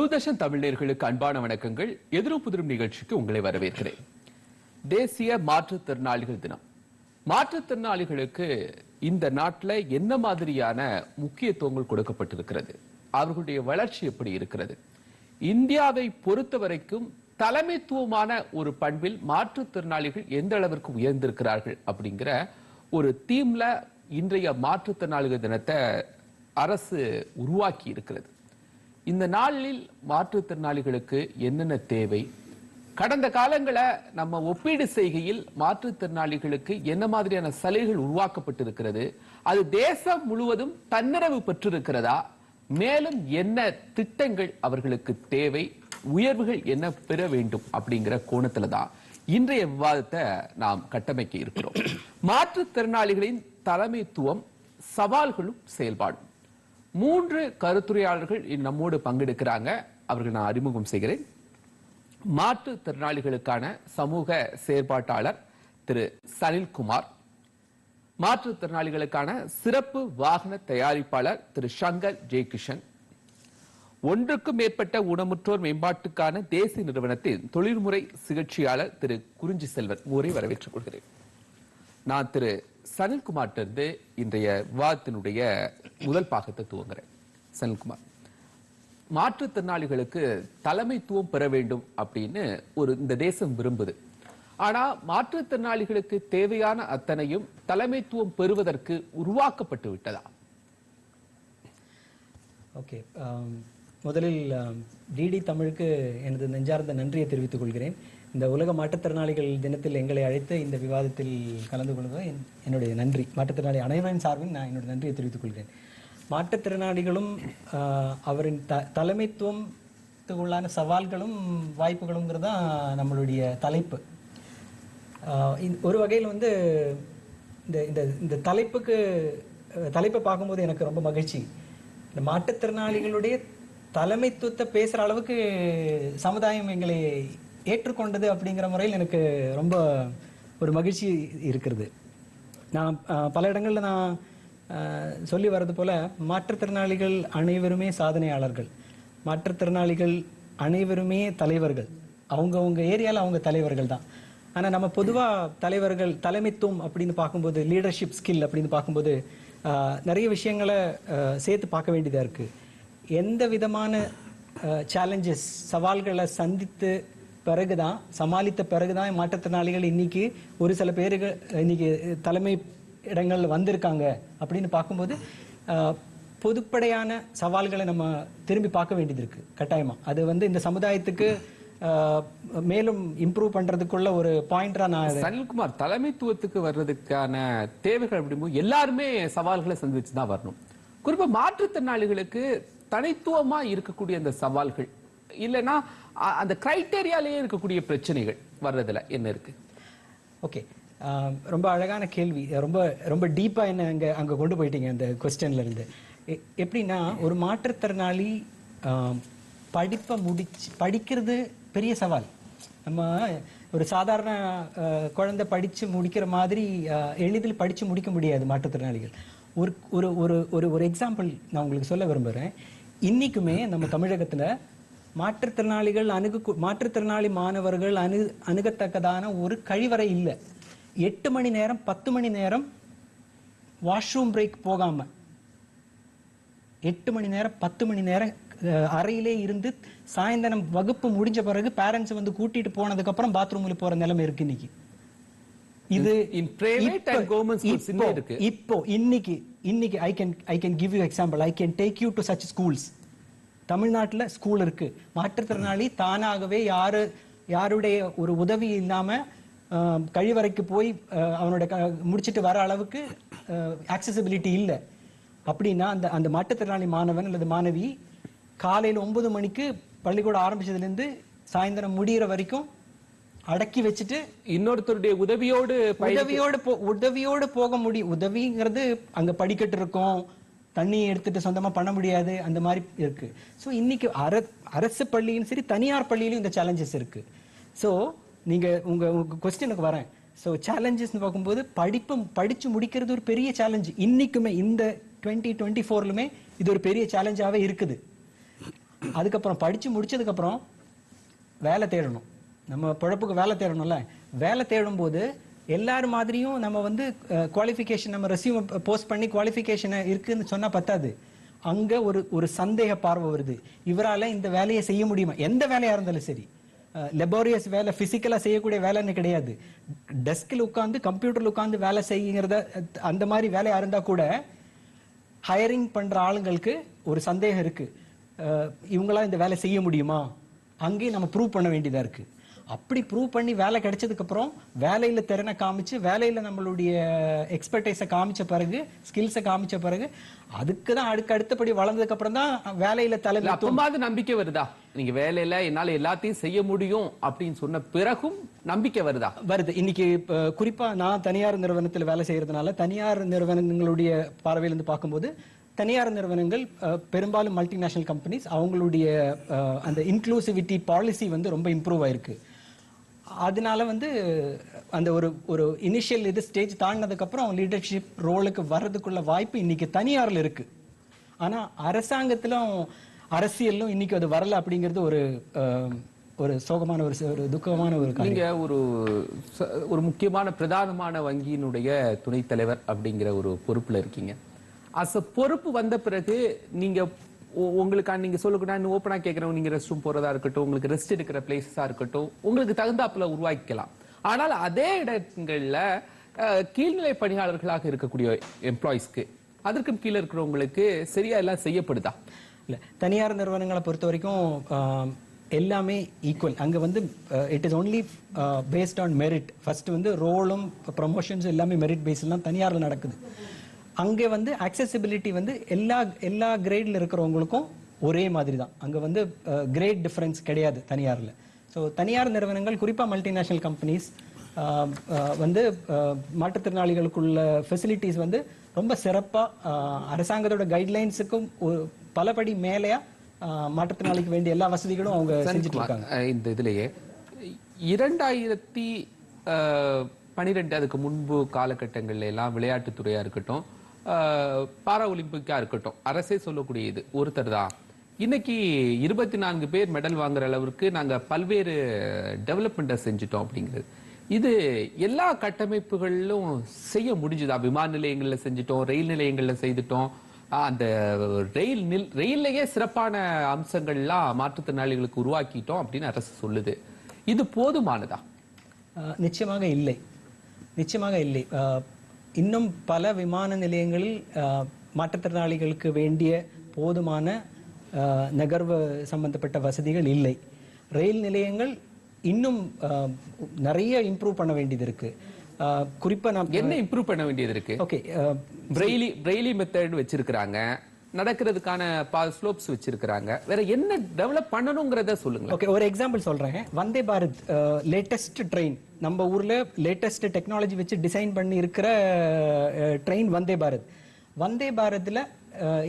தூர்தர்ஷன் தமிழர்களுக்கு அன்பான வணக்கங்கள். எதிரும் புதிரும் நிகழ்ச்சிக்கு உங்களை வரவேற்கிறேன். தேசிய மாற்றுத்திறனாளிகள் தினம். மாற்றுத்திறனாளிகளுக்கு இந்த நாட்டில் என்ன மாதிரியான முக்கியத்துவங்கள் கொடுக்கப்பட்டிருக்கிறது? அவர்களுடைய வளர்ச்சி எப்படி இருக்கிறது? இந்தியாவை பொறுத்த வரைக்கும் தலைமைத்துவமான ஒரு பண்பில் மாற்றுத்திறனாளிகள் எந்த அளவிற்கு உயர்ந்திருக்கிறார்கள் அப்படிங்கிற ஒரு தீம்ல இன்றைய மாற்றுத்திறனாளிகள் தினத்தை அரசு உருவாக்கி இருக்கிறது. இந்த நாளில் மாற்றுத்திறனாளிகளுக்கு என்னென்ன தேவை? கடந்த காலங்களை நம்ம ஒப்பீடு செய்கையில் மாற்றுத்திறனாளிகளுக்கு என்ன மாதிரியான சலுகைகள் உருவாக்கப்பட்டிருக்கிறது? அது தேசம் முழுவதும் தன்னிறைவு பெற்றிருக்கிறதா? மேலும் என்ன திட்டங்கள் அவர்களுக்கு தேவை? உயர்வுகள் என்ன பெற வேண்டும் அப்படிங்கிற கோணத்துல தான் இன்றைய விவாதத்தை நாம் கட்டமைக்க இருக்கிறோம். மாற்றுத்திறனாளிகளின் தலைமைத்துவம் சவால்களும் செயல்பாடும். மூன்று கருத்துரையாளர்கள் நம்மோடு பங்கெடுக்கிறாங்க. அவர்கள் நான் அறிமுகம் செய்கிறேன். மாற்றுத்திறனாளிகளுக்கான சமூக செயற்பாட்டாளர் திரு சனில்குமார். மாற்றுத்திறனாளிகளுக்கான சிறப்பு வாகன தயாரிப்பாளர் திரு சங்கர் ஜெய்கிஷன். ஒன்றுக்கும் மேற்பட்ட ஊனமுற்றோர் மேம்பாட்டுக்கான தேசிய நிறுவனத்தின் தொழில்முறை சிகிச்சையாளர் திரு குறிஞ்சி செல்வன் ஊரை வரவேற்றுக் கொள்கிறேன். நான் திரு சனில்குமார்ட்ட இருந்து இன்றைய விவாதத்தினுடைய முதல் பாகத்தை துவங்குறேன். சனில்குமார். மாற்றுத்திறனாளிகளுக்கு தலைமைத்துவம் பெற வேண்டும் அப்படின்னு ஒரு இந்த தேசம் விரும்புது. ஆனா மாற்றுத்திறனாளிகளுக்கு தேவையான அத்தனையும் தலைமைத்துவம் பெறுவதற்கு உருவாக்கப்பட்டு விட்டதா? ஓகே முதலில் டிடி தமிழுக்கு எனது நெஞ்சார்ந்த நன்றியை தெரிவித்துக் கொள்கிறேன். இந்த உலக மாற்றுத்திறனாளிகள் தினத்தில் எங்களை அழைத்து இந்த விவாதத்தில் கலந்து கொள்வது என்னுடைய நன்றி. மாற்றுத்திறனாளி அனைவரின் சார்பில் நான் என்னுடைய நன்றியை தெரிவித்துக் கொள்கிறேன். மாற்றுத்திறனாளிகளும் அவரின் த தலைமைத்துவத்துக்குள்ளான சவால்களும் வாய்ப்புகளுங்கிறது தான் நம்மளுடைய தலைப்பு. ஒரு வகையில் வந்து இந்த இந்த இந்த தலைப்புக்கு தலைப்பை பார்க்கும்போது எனக்கு ரொம்ப மகிழ்ச்சி. இந்த மாற்றுத்திறனாளிகளுடைய தலைமைத்துவத்தை பேசுகிற அளவுக்கு சமுதாயம் எங்களை ஏற்றுக்கொண்டது அப்படிங்கிற முறையில் எனக்கு ரொம்ப ஒரு மகிழ்ச்சி இருக்கிறது. நான் பல இடங்களில் நான் சொல்லி வர்றது போல் மாற்றுத்திறனாளிகள் அனைவருமே சாதனையாளர்கள். மாற்றுத்திறனாளிகள் அனைவருமே தலைவர்கள். அவங்கவுங்க ஏரியாவில் அவங்க தலைவர்கள் தான். ஆனால் நம்ம பொதுவாக தலைவர்கள் தலைமைத்துவம் அப்படின்னு பார்க்கும்போது லீடர்ஷிப் ஸ்கில் அப்படின்னு பார்க்கும்போது நிறைய விஷயங்களை சேர்த்து பார்க்க வேண்டியதாக இருக்குது எந்த விதமான சேலஞ்சஸ் சவால்களை சந்தித்து பிறகுதான் சமாளித்த பிறகுதான் மாற்றுத்திறனாளிகள் இன்னைக்கு ஒரு சில பேருக்கு இன்னைக்கு தலைமை இடங்கள் வந்திருக்காங்க அப்படின்னு பார்க்கும்போது பொதுப்படையான சவால்களை நம்ம திரும்பி பார்க்க வேண்டியது இருக்கு கட்டாயமா. அது வந்து இந்த சமுதாயத்துக்கு மேலும் இம்ப்ரூவ் பண்றதுக்குள்ள ஒரு பாயிண்டா நான் சனில்குமார் தலைமைத்துவத்துக்கு வர்றதுக்கான தேவைகள் அப்படிங்கும்போது எல்லாருமே சவால்களை சந்திச்சு தான் வரணும். குறிப்பா மாற்றுத்திறனாளிகளுக்கு தனித்துவமா இருக்கக்கூடிய அந்த சவால்கள் இல்லைன்னா அந்த கிரைட்டேரியாலேயே இருக்கக்கூடிய பிரச்சனைகள் வர்றதுல என்ன இருக்கு? ஓகே ரொம்ப அழகான கேள்வி. ரொம்ப ரொம்ப டீப்பா என்ன அங்க அங்க கொண்டு போயிட்டீங்க அந்த கொஸ்டின்ல இருந்து. எப்படின்னா ஒரு மாற்றுத்திறனாளி படிப்பை முடிச்சு படிக்கிறது பெரிய சவால். நம்ம ஒரு சாதாரண குழந்தை படித்து முடிக்கிற மாதிரி எளிதில் படித்து முடிக்க முடியாது மாற்றுத்திறனாளிகள். ஒரு ஒரு ஒரு ஒரு ஒரு எக்ஸாம்பிள் நான் உங்களுக்கு சொல்ல விரும்புகிறேன் இன்றைக்குமே நம்ம தமிழகத்தில் மாற்றுத்திறனாளிகள் அணுகு மாற்றுத்திறனாளி மாணவர்கள் அணு அணுகத்தக்கதான ஒரு கழிவறை இல்லை. எட்டு மணி நேரம் பத்து மணி நேரம் வாஷ்ரூம் பிரேக் போகாம. எட்டு மணி நேரம் பத்து மணி நேரம் அறையிலே இருந்து சாயந்தரம் வகுப்பு முடிஞ்ச பிறகு பேரண்ட்ஸ் வந்து கூட்டிட்டு போனதுக்கு அப்புறம் பாத்ரூம்ல போற நிலைமை இருக்கு இன்னைக்கு. இது. இப்போ இன்னைக்கு இன்னைக்கு I can I can give you example I can take you to such schools தமிழ்நாட்டுல ஸ்கூல் இருக்கு. மாற்றுத்திறனாளி தானாகவே யாரு யாருடைய ஒரு உதவி இல்லாம ஆஹ், கழிவறைக்கு போய் அவனோட க- முடிச்சிட்டு வர அளவுக்கு ஆக்சசிபிலிட்டி இல்லை. அப்படின்னா அந்த அந்த மாற்றுத்திறனாளி மாணவன் அல்லது மாணவி காலையில ஒன்பது மணிக்கு பள்ளிக்கூடம் ஆரம்பிச்சதுல இருந்து சாயந்தரம் முடியிற வரைக்கும் அடக்கி வச்சுட்டு இன்னொருத்தருடைய உதவியோடு உதவியோடு போ உதவியோடு போக முடியும் உதவிங்கிறது அங்க படிக்கட்டு இருக்கும். தண்ணியை எடுத்துட்டு சொந்தமா பண்ண முடியாது அந்த மாதிரி இருக்கு. ஸோ இன்னைக்கு அர அரசு பள்ளியும் சரி தனியார் பள்ளியிலும் இந்த சேலஞ்சஸ் இருக்கு. ஸோ நீங்க உங்க உங்க கொஸ்டினுக்கு வரேன். ஸோ சேலஞ்சஸ்னு பார்க்கும்போது படிப்பு படிச்சு முடிக்கிறது ஒரு பெரிய சேலஞ்ச் இன்னைக்குமே இந்த டுவெண்ட்டி டுவெண்ட்டி ஃபோர்லுமே இது ஒரு பெரிய சேலஞ்சாவே இருக்குது. அதுக்கப்புறம் படிச்சு முடிச்சதுக்கு அப்புறம் வேலை தேடணும். நம்ம பொழப்புக்கு வேலை தேடணும்ல. வேலை தேடும் போது எல்லார் மாதிரியும் நம்ம வந்து குவாலிஃபிகேஷன் நம்ம ரெசியூம் போஸ்ட் பண்ணி குவாலிஃபிகேஷன் இருக்குன்னு சொன்னால் பத்தாது. அங்கே ஒரு ஒரு சந்தேக பார்வை வருது. இவரால் இந்த வேலையை செய்ய முடியுமா? எந்த வேலையாக இருந்தாலும் சரி. லெபோரியஸ் வேலை ஃபிசிக்கலாக செய்யக்கூடிய வேலைன்னு கிடையாது. டெஸ்கில் உட்காந்து கம்ப்யூட்டரில் உட்காந்து வேலை செய்யுங்கிறத அந்த மாதிரி வேலையாக இருந்தால் கூட ஹையரிங் பண்ணுற ஆளுங்களுக்கு ஒரு சந்தேகம் இருக்குது இவங்களாம் இந்த வேலை செய்ய முடியுமா? அங்கேயும் நம்ம ப்ரூவ் பண்ண வேண்டியதாக இருக்குது அப்படி ப்ரூவ் பண்ணி வேலை கிடைச்சதுக்கு அப்புறம் வேலையில திறனை காமிச்சு வேலையில நம்மளுடைய எக்ஸ்பர்டைஸை காமிச்ச பிறகு ஸ்கில்ஸை காமிச்ச பிறகு அதுக்கு தான் அடுக்கு அடுத்தபடி வளர்ந்ததுக்கு அப்புறம் தான் வேலையில தலைமை அப்பமாவது நம்பிக்கை வருதா? நீங்க வேலையில என்னால எல்லாத்தையும் செய்ய முடியும் அப்படின்னு சொன்ன பிறகும் நம்பிக்கை வருதா? வருது. இன்னைக்கு குறிப்பா நான் தனியார் நிறுவனத்தில் வேலை செய்யறதுனால தனியார் நிறுவனங்களுடைய பார்வையில இருந்து பார்க்கும்போது தனியார் நிறுவனங்கள் பெரும்பாலும் மல்டிநேஷனல் கம்பெனிஸ் அவங்களுடைய அந்த இன்க்ளூசிவிட்டி பாலிசி வந்து ரொம்ப இம்ப்ரூவ் ஆயிருக்கு. அதனால வந்து அந்த ஒரு ஒரு இனிஷியல் இது ஸ்டேஜ் தாண்டினதுக்கப்புறம் அவங்க லீடர்ஷிப் ரோலுக்கு வர்றதுக்குள்ள வாய்ப்பு இன்னைக்கு தனியார்ல இருக்கு. ஆனா அரசாங்கத்திலும் அரசியலும் இன்னைக்கு அது வரல அப்படிங்கிறது ஒரு ஒரு சோகமான ஒரு ஒரு துக்கமான ஒரு நீங்க ஒரு ச- ஒரு முக்கியமான பிரதானமான வங்கியினுடைய துணைத் தலைவர் அப்படிங்கிற ஒரு பொறுப்புல இருக்கீங்க. அஸ் பொறுப்பு வந்த பிறகு நீங்க உ- உங்களுக்கான நீங்க சொல்லுங்க நான் ஓப்பனா கேட்கறவங்க நீங்க ரெஸ்ட் ரூம் போறதா இருக்கட்டும் உங்களுக்கு ரெஸ்ட் எடுக்கிற பிளேஸஸா இருக்கட்டும் உங்களுக்கு தகுந்தாப்புல உருவாக்கிக்கலாம். ஆனால் அதே இடங்கள்ல கீழ்நிலை பணியாளர்களாக இருக்கக்கூடிய எம்ப்ளாயிஸ்க்கு அதற்கும் கீழே இருக்கிறவங்களுக்கு சரியா எல்லாம் செய்யப்படுதா? இல்ல தனியார் நிறுவனங்களை பொறுத்த வரைக்கும் எல்லாமே ஈக்குவல் அங்கே வந்து it is only based on merit first வந்து ரோலும் ப்ரமோஷன்ஸ் எல்லாமே மெரிட் பேஸ்லாம் தான் நடக்குது. அங்கே வந்து அக்சசிபிலிட்டி வந்து எல்லா எல்லா கிரேட்ல இருக்கிறவங்களுக்கும் ஒரே மாதிரி தான் அங்க வந்து கிரேட் டிஃபரன்ஸ் கிடையாது தனியார்ல. ஸோ தனியார் நிறுவனங்கள் குறிப்பா மல்டிநேஷனல் கம்பெனிஸ் வந்து மாற்றுத்திறனாளிகளுக்குள்ள ஃபெசிலிட்டிஸ் வந்து ரொம்ப சிறப்பா ஆஹ், அரசாங்கத்தோட கைட்லைன்ஸுக்கும் பலபடி மேலேயா மாற்றுத்திறனாளிக்கு வேண்டிய எல்லா வசதிகளும் அவங்க செஞ்சுட்டு இருக்காங்க இந்த இதுலயே இரண்டாயிரத்தி பனிரெண்டு அதுக்கு முன்பு காலகட்டங்கள்ல எல்லாம் விளையாட்டுத்துறையா இருக்கட்டும் பாரா ஒலிம்பிக்கா இருக்கட்டும். அரசே சொல்லக்கூடிய இது ஒருத்தர் தான். இன்னைக்கு இருபத்தி நான்கு பேர் மெடல் வாங்குற அளவிற்கு நாங்க பல்வேறு டெவலப்மெண்ட்டை செஞ்சுட்டோம் அப்படிங்கிறது. இது எல்லா கட்டமைப்புகளிலும் செய்ய முடிஞ்சுதா? விமான நிலையங்களில் செஞ்சுட்டோம் ரயில் நிலையங்களில் செய்துட்டோம். அந்த ரயில் நில் ரயில்லையே சிறப்பான அம்சங்கள்லாம் மாற்றுத்திறனாளிகளுக்கு உருவாக்கிட்டோம் அப்படின்னு அரசு சொல்லுது. இது போதுமானதா? நிச்சயமாக இல்லை. நிச்சயமாக இல்லை. இன்னும் பல விமான நிலையங்களில் மாற்றுத்திறனாளிகளுக்கு வேண்டிய போதுமான நகர்வு சம்பந்தப்பட்ட வசதிகள் இல்லை. ரயில் நிலையங்கள் இன்னும் நிறைய இம்ப்ரூவ் பண்ண வேண்டியது இருக்கு. குறிப்பா நான் என்ன இம்ப்ரூவ் பண்ண வேண்டியது இருக்கு? ஓகே பிரெய்லி பிரெய்லி மெத்தட் வச்சிருக்கிறாங்க. நடக்கிறதுக்கான ஸ்லோப்ஸ் வச்சிருக்கிறாங்க. வேற என்ன டெவலப் பண்ணணுங்கிறத சொல்லுங்க ஓகே ஒரு எக்ஸாம்பிள் சொல்றேன். வந்தே பாரத் லேட்டஸ்ட் ட்ரெயின் நம்ம ஊர்ல லேட்டஸ்ட் டெக்னாலஜி வச்சு டிசைன் பண்ணி இருக்கிற ட்ரெயின் வந்தே பாரத். வந்தே பாரத்ல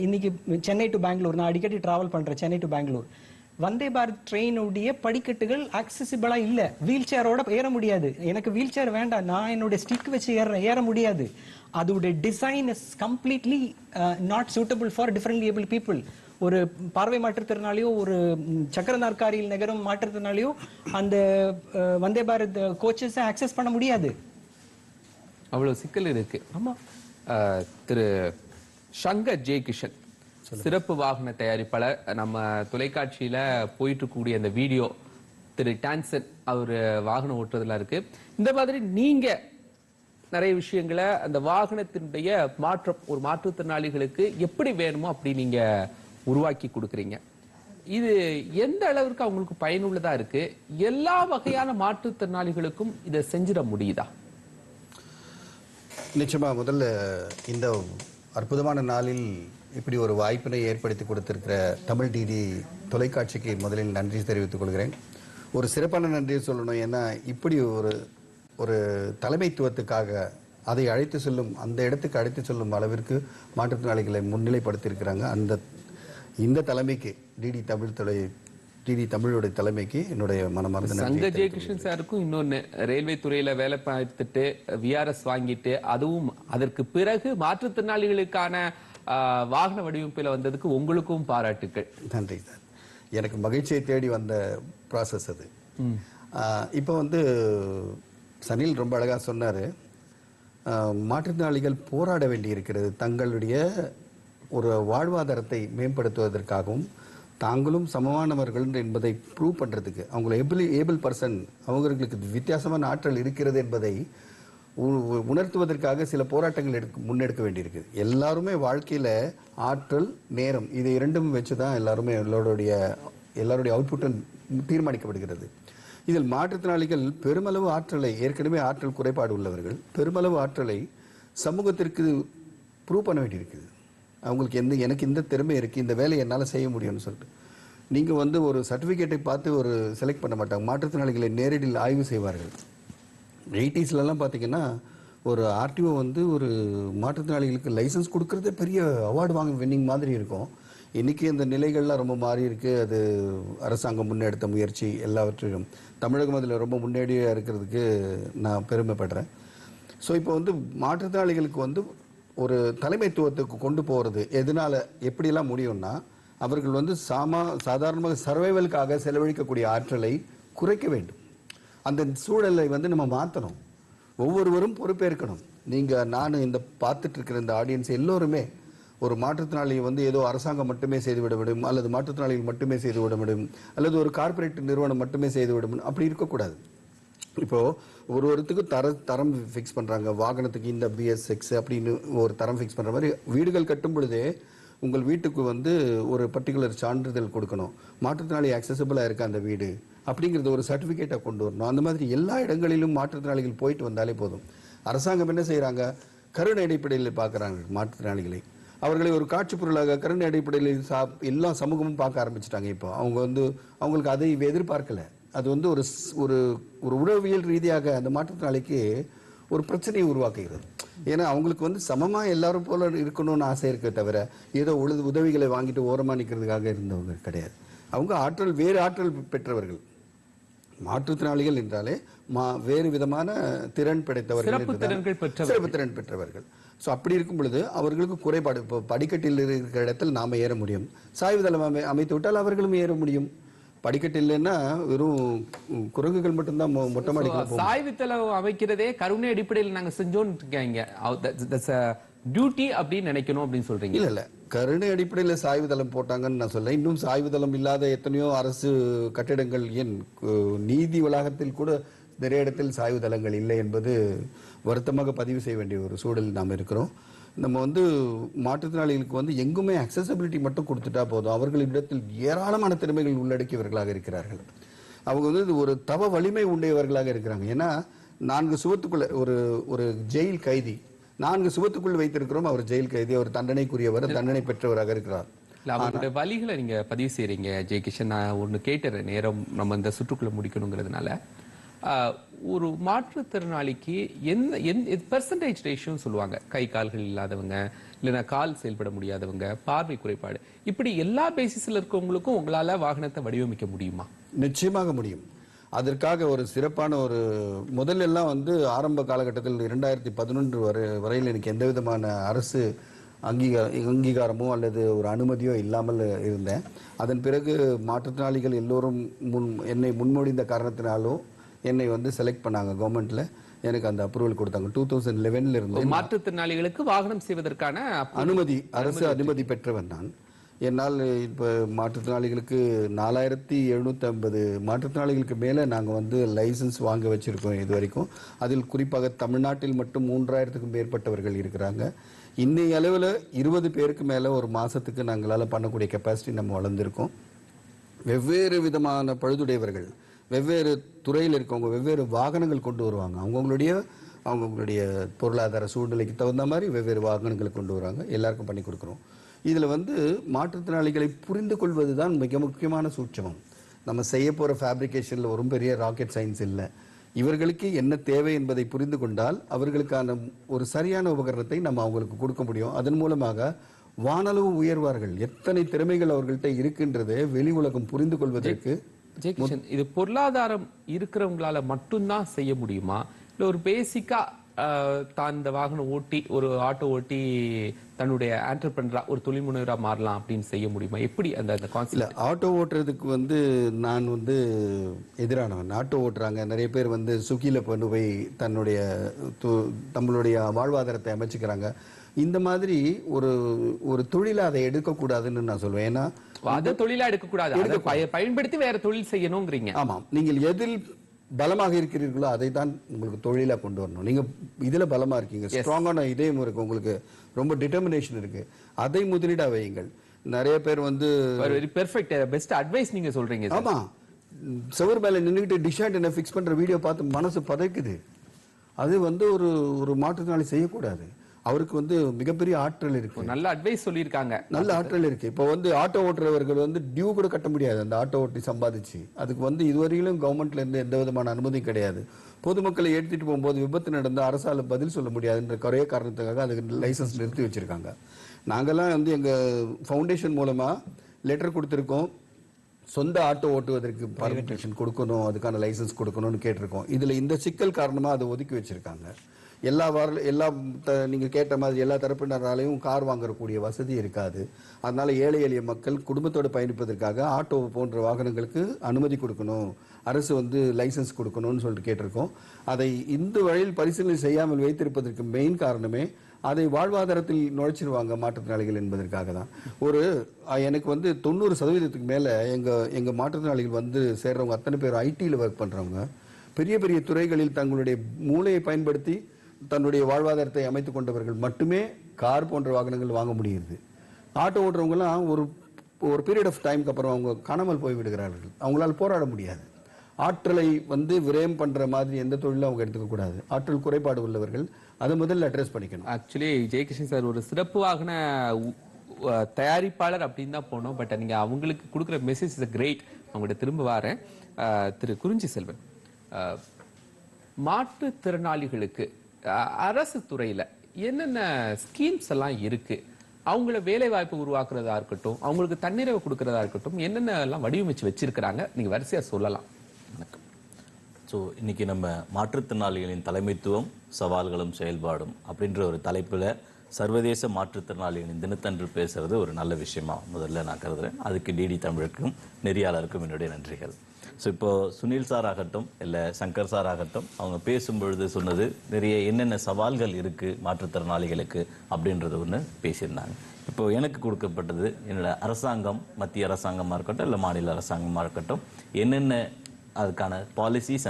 இன்னைக்கு சென்னை டு பெங்களூர் நான் அடிக்கடி டிராவல் பண்றேன் சென்னை டு பெங்களூர். வந்தே பாரத் ட்ரெயினுடைய படிக்கட்டுகள் ஆக்சசிபிளா இல்ல. வீல் சேரோட ஏற முடியாது. எனக்கு வீல் சேர் வேண்டாம். நான் என்னுடைய ஸ்டிக் வச்சு ஏற ஏற முடியாது. அதோடைய design is completely not suitable for different able people ஒரு பார்வை மாற்றுத்திறனாளியோ ஒரு சக்கர நாற்காலியில் நகரும் மாற்றுத்திறனாளியோ அந்த அஹ், வந்தே பாரத் கோச்சஸை அக்சஸ் பண்ண முடியாது. அவ்வளவு சிக்கல் இருக்கு. ஆமா. அஹ், திரு சங்கர் ஜெய் கிஷன் சிறப்பு வாகன தயாரிப்பாளர். நம்ம தொலைக்காட்சியில போயிட்டு இருக்கக்கூடிய அந்த வீடியோ திரு டான்சன் அவர் வாகனம் ஓட்டுறதுல இருக்கு. இந்த மாதிரி நீங்க நிறைய விஷயங்களை அந்த வாகனத்தினுடைய மாற்றம் ஒரு மாற்றுத்திறனாளிகளுக்கு எப்படி வேணுமோ அப்படி நீங்க உருவாக்கி கொடுக்குறீங்க. இது எந்த அளவிற்கு அவங்களுக்கு பயனுள்ளதா இருக்கு? எல்லா வகையான மாற்றுத்திறனாளிகளுக்கும் இதை செஞ்சிட முடியுதா? நிச்சயமா முதல்ல இந்த அற்புதமான நாளில் இப்படி ஒரு வாய்ப்பினை ஏற்படுத்தி கொடுத்திருக்கிற தமிழ் டிடி தொலைக்காட்சிக்கு முதலில் நன்றி தெரிவித்துக் கொள்கிறேன். ஒரு சிறப்பான நன்றியை சொல்லணும். ஏன்னா இப்படி ஒரு ஒரு தலைமைத்துவத்துக்காக அதை அழைத்து செல்லும் அந்த இடத்துக்கு அழைத்து செல்லும் அளவிற்கு மாற்றுத்திறனாளிகளை முன்னிலைப்படுத்தியிருக்கிறாங்க. அந்த இந்த தலைமைக்கு டிடி தமிழ் தொலை டிடி தமிழோட தலைமைக்கு என்னுடைய மனமார்ந்த சங்க ஜெயகிருஷ்ணன் சாருக்கும் இன்னொன்னு ரயில்வே துறையில வேலை பார்த்துட்டு விஆர்எஸ் வாங்கிட்டு அதுவும் அதற்கு பிறகு மாற்றுத்திறனாளிகளுக்கான வாகன வடிவமைப்பில வந்ததுக்கு உங்களுக்கும் பாராட்டுக்கள். நன்றி சார். எனக்கு மகிழ்ச்சியை தேடி வந்த ப்ராசஸ் அது. இப்போ வந்து சனில் ரொம்ப அழகாக சொன்னார். மாற்றுத்திறனாளிகள் போராட வேண்டியிருக்கிறது. தங்களுடைய ஒரு வாழ்வாதாரத்தை மேம்படுத்துவதற்காகவும் தாங்களும் சமமானவர்கள் என்பதை ப்ரூவ் பண்ணுறதுக்கு அவங்கள ஏபிள் ஏபிள் பர்சன் அவங்களுக்கு வித்தியாசமான ஆற்றல் இருக்கிறது என்பதை உ- உணர்த்துவதற்காக சில போராட்டங்கள் எடுக்க முன்னெடுக்க வேண்டியிருக்குது எல்லாருமே வாழ்க்கையில் ஆற்றல் நேரம் இது இரண்டும் வச்சு தான் எல்லாருமே எல்லோருடைய எல்லாருடைய அவுட்புட்டும் தீர்மானிக்கப்படுகிறது. இதில் மாற்றுத்திறனாளிகள் பெருமளவு ஆற்றலை ஏற்கனவே ஆற்றல் குறைபாடு உள்ளவர்கள் பெருமளவு ஆற்றலை சமூகத்திற்கு ப்ரூவ் பண்ண வேண்டியிருக்குது. அவங்களுக்கு எந்த எனக்கு இந்த திறமை இருக்குது இந்த வேலையை என்னால் செய்ய முடியும்னு சொல்லிட்டு. நீங்கள் வந்து ஒரு சர்டிஃபிகேட்டை பார்த்து ஒரு செலக்ட் பண்ண மாட்டாங்க. மாற்றுத்திறனாளிகளை நேரடியில் ஆய்வு செய்வார்கள். எயிட்டிஸ்லலாம் பார்த்தீங்கன்னா ஒரு ஆர்டிஓ வந்து ஒரு மாற்றுத்திறனாளிகளுக்கு லைசன்ஸ் கொடுக்குறதே பெரிய அவார்டு வாங்க வின்னிங் மாதிரி இருக்கும். இன்னைக்கு இந்த நிலைகள்லாம் ரொம்ப மாறி இருக்கு அது அரசாங்கம் முன்னெடுத்த முயற்சி எல்லாவற்றிலும். தமிழகம் அதில் ரொம்ப முன்னேடியாக இருக்கிறதுக்கு நான் பெருமைப்படுறேன். ஸோ இப்போ வந்து மாற்றுத்திறனாளிகளுக்கு வந்து ஒரு தலைமைத்துவத்துக்கு கொண்டு போகிறது எதனால் எப்படிலாம் முடியும்னா அவர்கள் வந்து சாமா சாதாரணமாக சர்வைவலுக்காக செலவழிக்கக்கூடிய ஆற்றலை குறைக்க வேண்டும். அந்த சூழலை வந்து நம்ம மாற்றணும் ஒவ்வொருவரும் பொறுப்பேற்கணும். நீங்கள் நான் இந்த பார்த்துட்டு இருக்கிற இந்த ஆடியன்ஸ் எல்லோருமே ஒரு மாற்றுத்திறனாளி வந்து ஏதோ அரசாங்கம் மட்டுமே செய்துவிட முடியும் அல்லது மாற்றுத்திறனாளிகள் மட்டுமே செய்துவிட முடியும் அல்லது ஒரு கார்ப்பரேட் நிறுவனம் மட்டுமே செய்துவிட முடியும் அப்படி இருக்கக்கூடாது. இப்போ ஒரு ஒருத்துக்கு தர தரம் ஃபிக்ஸ் பண்றாங்க. வாகனத்துக்கு இந்த பிஎஸ் அப்படின்னு ஒரு தரம் ஃபிக்ஸ் பண்ற மாதிரி வீடுகள் கட்டும் பொழுதே உங்கள் வீட்டுக்கு வந்து ஒரு பர்டிகுலர் சான்றிதழ் கொடுக்கணும். மாற்றுத்திறனாளி அக்சசபிளாக இருக்க அந்த வீடு? அப்படிங்கிறது ஒரு சர்டிஃபிகேட்டை கொண்டு வரணும். அந்த மாதிரி எல்லா இடங்களிலும் மாற்றுத்திறனாளிகள் போயிட்டு வந்தாலே போதும். அரசாங்கம் என்ன செய்கிறாங்க கருணை அடிப்படையில் பார்க்குறாங்க மாற்றுத்திறனாளிகளை. அவர்களை ஒரு காட்சி பொருளாக கருணை அடிப்படையில் சா எல்லா சமூகமும் பார்க்க ஆரம்பிச்சிட்டாங்க இப்போ. அவங்க வந்து அவங்களுக்கு அதை எதிர்பார்க்கல. அது வந்து ஒரு ஒரு ஒரு உளவியல் ரீதியாக அந்த மாற்றுத்திறனாளிக்கு ஒரு பிரச்சனையை உருவாக்குகிறது. ஏன்னா அவங்களுக்கு வந்து சமமா எல்லாரும் போல இருக்கணும்னு ஆசை இருக்கே தவிர ஏதோ உழுது உதவிகளை வாங்கிட்டு ஓரமா நிக்கிறதுக்காக இருந்தவங்க கிடையாது. அவங்க ஆற்றல் வேறு ஆற்றல் பெற்றவர்கள். மாற்றுத்திறனாளிகள் என்றாலே மா வேறு விதமான திறன் படைத்தவர்கள். சிறப்பு திறன் பெற்றவர்கள். ஸோ அப்படி இருக்கும் பொழுது அவர்களுக்கு குறைபாடு. இப்போ படிக்கட்டில் இருக்கிற இடத்தில் நாம ஏற முடியும். சாய்வுதளம் அமை அமைத்து விட்டால் அவர்களும் ஏற முடியும். படிக்கட்டு இல்லைன்னா வெறும் குரங்குகள் மட்டும்தான் மொட்டை மாடிக்குள்ள போகும். சாய்வுத்தளம் அமைக்கிறதே கருணை அடிப்படையில் நாங்க செஞ்சோன்னு இருக்காங்க. டியூட்டி அப்படின்னு நினைக்கணும் அப்படின்னு சொல்றீங்க. இல்ல இல்ல. கருணை அடிப்படையில் சாய்வுதளம் போட்டாங்கன்னு நான் சொல்ல இன்னும் சாய்வுதளம் இல்லாத எத்தனையோ அரசு கட்டிடங்கள் ஏன் கு- நீதி வளாகத்தில் கூட நிறைய இடத்தில் சாய்வுதளங்கள் இல்லை என்பது வருத்தமாக பதிவு செய்ய வேண்டிய ஒரு சூழல் நாம் இருக்கிறோம். நம்ம வந்து மாற்றுத்திறனாளிகளுக்கு வந்து எங்குமே அக்சசபிலிட்டி மட்டும் கொடுத்துட்டா போதும். அவர்களிடத்தில் ஏராளமான திறமைகள் உள்ளடக்கியவர்களாக இருக்கிறார்கள். அவங்க வந்து ஒரு தவ வலிமை உடையவர்களாக இருக்கிறாங்க. ஏன்னா நான்கு சுவத்துக்குள்ள ஒரு ஒரு ஜெயில் கைதி நான்கு சுவத்துக்குள் வைத்திருக்கிறோம். அவர் ஜெயில் கைதி அவர் தண்டனைக்குரியவர் தண்டனை பெற்றவராக இருக்கிறார். அவருடைய வழிகளை நீங்க பதிவு செய்றீங்க ஜெயகிஷன். நான் ஒண்ணு கேட்டுறேன். நேரம் நம்ம இந்த சுற்றுக்குள்ள முடிக்கணுங்கிறதுனால. ஒரு மாற்றுத்திறனாளிக்கு என்ன எந்த பெர்சன்டேஜ் ரேஷியோன்னு சொல்லுவாங்க. கை கால்கள் இல்லாதவங்க இல்லைன்னா கால் செயல்பட முடியாதவங்க பார்வை குறைபாடு. இப்படி எல்லா பேசிஸில் இருக்கவங்களுக்கும் உங்களால் வாகனத்தை வடிவமைக்க முடியுமா? நிச்சயமாக முடியும். அதற்காக ஒரு சிறப்பான ஒரு முதல்ல வந்து ஆரம்ப காலகட்டத்தில் இரண்டாயிரத்தி பதினொன்று வரை வரையில் எனக்கு எந்த விதமான அரசு அங்கீகார அங்கீகாரமோ அல்லது ஒரு அனுமதியோ இல்லாமல் இருந்தேன். அதன் பிறகு மாற்றுத்திறனாளிகள் எல்லோரும் முன் என்னை முன்மொழிந்த காரணத்தினாலும் என்னை வந்து செலக்ட் பண்ணாங்க கவர்மெண்ட்ல எனக்கு அந்த அப்ரூவல் கொடுத்தாங்க. டூ தௌசண்ட் லெவன்ல இருந்து மாற்றுத்திறனாளிகளுக்கு வாகனம் செய்வதற்கான அனுமதி அரசு அனுமதி பெற்றவன் நான். என்னால் இப்போ மாற்றுத்திறனாளிகளுக்கு நாலாயிரத்தி எழுநூத்தி ஐம்பது மாற்றுத்திறனாளிகளுக்கு மேலே நாங்கள் வந்து லைசன்ஸ் வாங்க வச்சிருக்கோம் இது வரைக்கும். அதில் குறிப்பாக தமிழ்நாட்டில் மட்டும் மூன்றாயிரத்துக்கும் மேற்பட்டவர்கள் இருக்கிறாங்க. இன்னைய அளவில் இருபது பேருக்கு மேலே ஒரு மாசத்துக்கு நாங்களால் பண்ணக்கூடிய கெப்பாசிட்டி நம்ம வளர்ந்துருக்கோம். வெவ்வேறு விதமான பழுதுடையவர்கள். வெவ்வேறு துறையில் இருக்கவங்க வெவ்வேறு வாகனங்கள் கொண்டு வருவாங்க. அவங்கவுங்களுடைய அவங்கவுங்களுடைய பொருளாதார சூழ்நிலைக்கு தகுந்த மாதிரி வெவ்வேறு வாகனங்களை கொண்டு வராங்க. எல்லாருக்கும் பண்ணி கொடுக்குறோம். இதில் வந்து மாற்றுத்திறனாளிகளை புரிந்து கொள்வது தான் மிக முக்கியமான சூட்சமம். நம்ம செய்ய போகிற ஃபேப்ரிகேஷனில் ஒரு பெரிய ராக்கெட் சயின்ஸ் இல்லை. இவர்களுக்கு என்ன தேவை என்பதை புரிந்து கொண்டால் அவர்களுக்கான ஒரு சரியான உபகரணத்தை நம்ம அவங்களுக்கு கொடுக்க முடியும். அதன் மூலமாக வானளவு உயர்வார்கள். எத்தனை திறமைகள் அவர்கள்ட்ட இருக்கின்றதை வெளி உலகம் புரிந்து கொள்வதற்கு ஜெயகிஷன் இது பொருளாதாரம் இருக்கிறவங்களால மட்டும்தான் செய்ய முடியுமா? இல்ல ஒரு பேசிக்கா தான் இந்த வாகனம் ஓட்டி ஒரு ஆட்டோ ஓட்டி தன்னுடைய ஆண்டர்பிரனரா ஒரு தொழில் முனைவரா மாறலாம் அப்படின்னு செய்ய முடியுமா? எப்படி அந்த அந்த கான்செப்ட் ஆட்டோ ஓட்டுறதுக்கு வந்து நான் வந்து எதிரானவன். ஆட்டோ ஓட்டுறாங்க. நிறைய பேர் வந்து சுகில கொண்டு போய் தன்னுடைய து- நம்மளுடைய வாழ்வாதாரத்தை அமைச்சுக்கிறாங்க. இந்த மாதிரி ஒரு ஒரு தொழிலை அதை எடுக்கக்கூடாதுன்னு நான் சொல்லுவேன் ஏன்னா அதை தொழிலா எடுக்கக்கூடாது. அதை பய- பயன்படுத்தி வேற தொழில் செய்யணுங்கிறீங்க. ஆமாம். நீங்கள் எதில் பலமாக இருக்கிறீர்களோ அதை தான் உங்களுக்கு தொழிலா கொண்டு வரணும். நீங்க இதுல பலமா இருக்கீங்க. ஸ்ட்ராங்கான இதயம் இருக்கு. உங்களுக்கு ரொம்ப டிட்டர்மினேஷன் இருக்கு. அதை முதலீடா வையுங்கள். நிறைய பேர் வந்து வெரி பெர்ஃபெக்ட் பெஸ்ட் அட்வைஸ் நீங்க சொல்றீங்க சார். ஆமா. செவர் மேல நின்னுக்கிட்டு டிஷாண்ட் என்ன ஃபிக்ஸ் பண்ற வீடியோ பார்த்து மனசு பதைக்குது. அது வந்து ஒரு ஒரு மாற்றுத்திறனாளி செய்யக்கூடாது. அவருக்கு வந்து மிகப்பெரிய ஆற்றல் இருக்கு. நல்ல அட்வைஸ் சொல்லியிருக்காங்க. நல்ல ஆற்றல் இருக்கு. இப்போ வந்து ஆட்டோ ஓட்டுறவர்கள் வந்து டியூ கூட கட்ட முடியாது. அந்த ஆட்டோ ஓட்டி சம்பாதிச்சு. அதுக்கு வந்து இதுவரையிலும் கவர்மெண்ட்ல இருந்து எந்த விதமான அனுமதியும் கிடையாது. பொதுமக்களை ஏற்றிட்டு போகும்போது விபத்து நடந்து அரசால பதில் சொல்ல முடியாதுன்ற ஒரே காரணத்துக்காக அதுக்கு லைசன்ஸ் நிறுத்தி வச்சிருக்காங்க. நாங்கெல்லாம் வந்து எங்க ஃபவுண்டேஷன் மூலமா லெட்டர் கொடுத்திருக்கோம். சொந்த ஆட்டோ ஓட்டுவதற்கு பர்மிஷன் கொடுக்கணும். அதுக்கான லைசன்ஸ் கொடுக்கணும்னு கேட்டிருக்கோம். இதுல இந்த சிக்கல் காரணமா அதை ஒதுக்கி வச்சிருக்காங்க. எல்லா வார எல்லா த- நீங்கள் கேட்ட மாதிரி எல்லா தரப்பினராலையும் கார் வாங்கக்கூடிய வசதி இருக்காது. அதனால் ஏழை எளிய மக்கள் குடும்பத்தோடு பயணிப்பதற்காக ஆட்டோ போன்ற வாகனங்களுக்கு அனுமதி கொடுக்கணும். அரசு வந்து லைசன்ஸ் கொடுக்கணும்னு சொல்லிட்டு கேட்டிருக்கோம். அதை இந்த வழியில் பரிசீலனை செய்யாமல் வைத்திருப்பதற்கு மெயின் காரணமே அதை வாழ்வாதாரத்தில் நுழைச்சிருவாங்க மாற்றுத்திறனாளிகள் என்பதற்காக தான். ஒரு எனக்கு வந்து தொண்ணூறு சதவீதத்துக்கு மேலே எங்கள் எங்கள் மாற்றுத்திறனாளிகள் வந்து சேர்றவங்க அத்தனை பேர் ஐடியில் ஒர்க் பண்ணுறவங்க பெரிய பெரிய துறைகளில் தங்களுடைய மூளையை பயன்படுத்தி தன்னுடைய வாழ்வாதாரத்தை அமைத்து கொண்டவர்கள் மட்டுமே கார் போன்ற வாகனங்கள் வாங்க முடியுது. ஆட்டோ ஓட்டுறவங்கலாம் ஒரு ஒரு பீரியட் ஆஃப் டைம்க்கு அப்புறம் அவங்க காணாமல் போய் விடுகிறார்கள். போராட முடியாது. ஆற்றலை வந்து விரயம் பண்ணுற மாதிரி எந்த தொழிலும் அவங்க எடுத்துக்கக்கூடாது ஆற்றல் குறைபாடு உள்ளவர்கள் அதை முதல்ல அட்ரஸ் பண்ணிக்கணும். ஆக்சுவலி ஜெயகிருஷ்ணன் சார் ஒரு சிறப்பு வாகன தயாரிப்பாளர் அப்படின்னு தான் போனோம். பட் நீங்கள் அவங்களுக்கு கொடுக்குற மெசேஜ் இஸ் கிரேட் அவங்கள்ட்ட திரும்ப வரேன். திரு குறிஞ்சி செல்வன் மாற்றுத்திறனாளிகளுக்கு அரசு துறையில் என்னென்ன ஸ்கீம்ஸ் எல்லாம் இருக்கு? அவங்கள வேலை வாய்ப்பு உருவாக்குறதா இருக்கட்டும் அவங்களுக்கு தன்னிறைவு கொடுக்கறதா இருக்கட்டும் என்னென்ன எல்லாம் வடிவமைச்சு வச்சிருக்கிறாங்க? நீங்க வரிசையா சொல்லலாம். வணக்கம். ஸோ இன்னைக்கு நம்ம மாற்றுத்திறனாளிகளின் தலைமைத்துவம் சவால்களும் செயல்பாடும் அப்படின்ற ஒரு தலைப்பில் சர்வதேச மாற்றுத்திறனாளிகளின் தினத்தன்று பேசுறது ஒரு நல்ல விஷயமா முதல்ல நான் கருதுறேன். அதுக்கு டிடி தமிழுக்கும் நெறியாளருக்கும் என்னுடைய நன்றிகள். ஸோ இப்போ சுனில் சார் ஆகட்டும் இல்லை சங்கர் சார் ஆகட்டும் அவங்க பேசும்பொழுது சொன்னது நிறைய என்னென்ன சவால்கள் இருக்கு மாற்றுத்திறனாளிகளுக்கு? அப்படின்றது ஒன்று பேசியிருந்தாங்க. இப்போ எனக்கு கொடுக்கப்பட்டது என்னோட அரசாங்கம் மத்திய அரசாங்கமாக இருக்கட்டும் இல்லை மாநில அரசாங்கமாக இருக்கட்டும் என்னென்ன அதுக்கான பாலிசிஸ்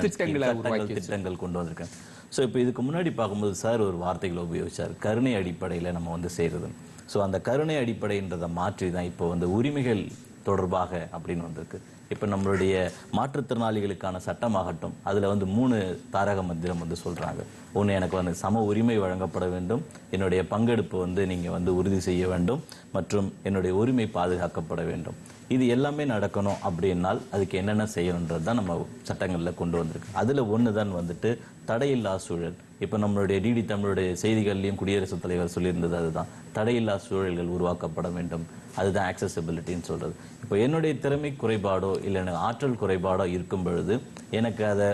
திட்டங்களை கொண்டு வந்திருக்கேன் ஸோ இப்போ இதுக்கு முன்னாடி பார்க்கும்போது சார் ஒரு வார்த்தைகளை உபயோகிச்சார் கருணை அடிப்படையில் நம்ம வந்து செய்கிறது ஸோ அந்த கருணை அடிப்படைன்றதை மாற்றி தான் இப்போ வந்து உரிமைகள் தொடர்பாக அப்படின்னு வந்திருக்கு. இப்போ நம்மளுடைய மாற்றுத்திறனாளிகளுக்கான சட்டமாகட்டும் அதில் வந்து மூணு தாரக மந்திரம் வந்து சொல்கிறாங்க ஒன்று எனக்கு வந்து சம உரிமை வழங்கப்பட வேண்டும் என்னுடைய பங்கெடுப்பு வந்து நீங்கள் வந்து உறுதி செய்ய வேண்டும் மற்றும் என்னுடைய உரிமை பாதுகாக்கப்பட வேண்டும். இது எல்லாமே நடக்கணும் அப்படின்னால் அதுக்கு என்னென்ன செய்யணுன்றது தான் நம்ம சட்டங்களில் கொண்டு வந்திருக்கு. அதில் ஒன்று தான் வந்துட்டு தடையில்லா சூழல். இப்போ நம்மளுடைய டிடி தமிழுடைய செய்திகள்லையும் குடியரசுத் தலைவர் சொல்லியிருந்தது அதுதான். தடையில்லா சூழல்கள் உருவாக்கப்பட வேண்டும். அதுதான் ஆக்சசபிலிட்டின்னு சொல்கிறது இப்போ என்னுடைய திறமை குறைபாடோ இல்லை எனக்கு ஆற்றல் குறைபாடோ இருக்கும் பொழுது எனக்கு அதை